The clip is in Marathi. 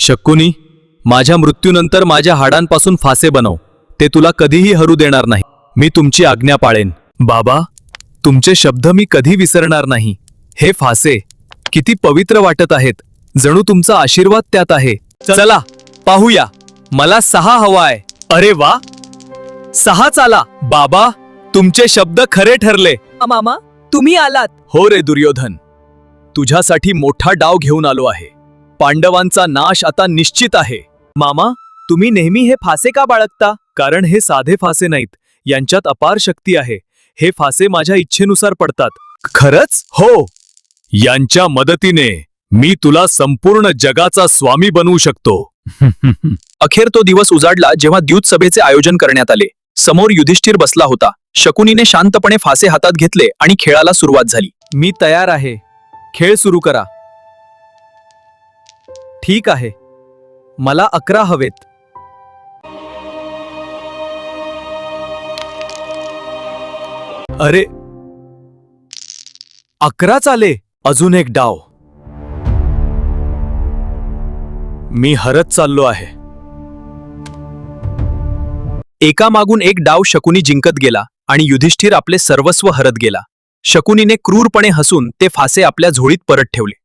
शक्कुनी माझ्या मृत्यूनंतर माझ्या हाडांपासून फासे बनव. ते तुला कधीही हरू देणार नाही. मी तुमची आज्ञा पाळेन. बाबा तुमचे शब्द मी कधी विसरणार नाही. हे फासे किती पवित्र वाटत आहेत. जणू तुमचा आशीर्वाद त्यात आहे. चला पाहूया. मला सहा हवाय अरे वा! सहाच आला बाबा तुमचे शब्द खरे ठरले. मामा तुम्ही आलात. हो रे दुर्योधन. तुझ्यासाठी मोठा डाव घेऊन आलो आहे. पांडवांचा नाश आता निश्चित आहे. मामा तुम्ही नेहमी हे फासे का बाळगता? कारण हे साधे फासे नाहीत. यांच्यात अपार शक्ती आहे. हे फासे माझ्या इच्छेनुसार पडतात. खरंच? हो. यांच्या मदतीने मी तुला संपूर्ण जगाचा स्वामी बनवू शकतो. अखेर तो दिवस उजाडला जेव्हा द्यूत सभेचे आयोजन करण्यात आले. समोर युधिष्ठिर बसला होता. शकुनीने शांतपणे फासे हातात घेतले आणि खेळाला सुरुवात झाली. मी तयार आहे. खेळ सुरू करा. ठीक आहे. मला अकरा हवेत. अरे. अकराच आले. अजून एक डाव. मी हरत चाललो आहे. एका मागून एक डाव शकुनी जिंकत गेला आणि युधिष्ठिर आपले सर्वस्व हरत गेला. शकुनीने क्रूरपणे हसून ते फासे आपल्या झोळीत परत ठेवले.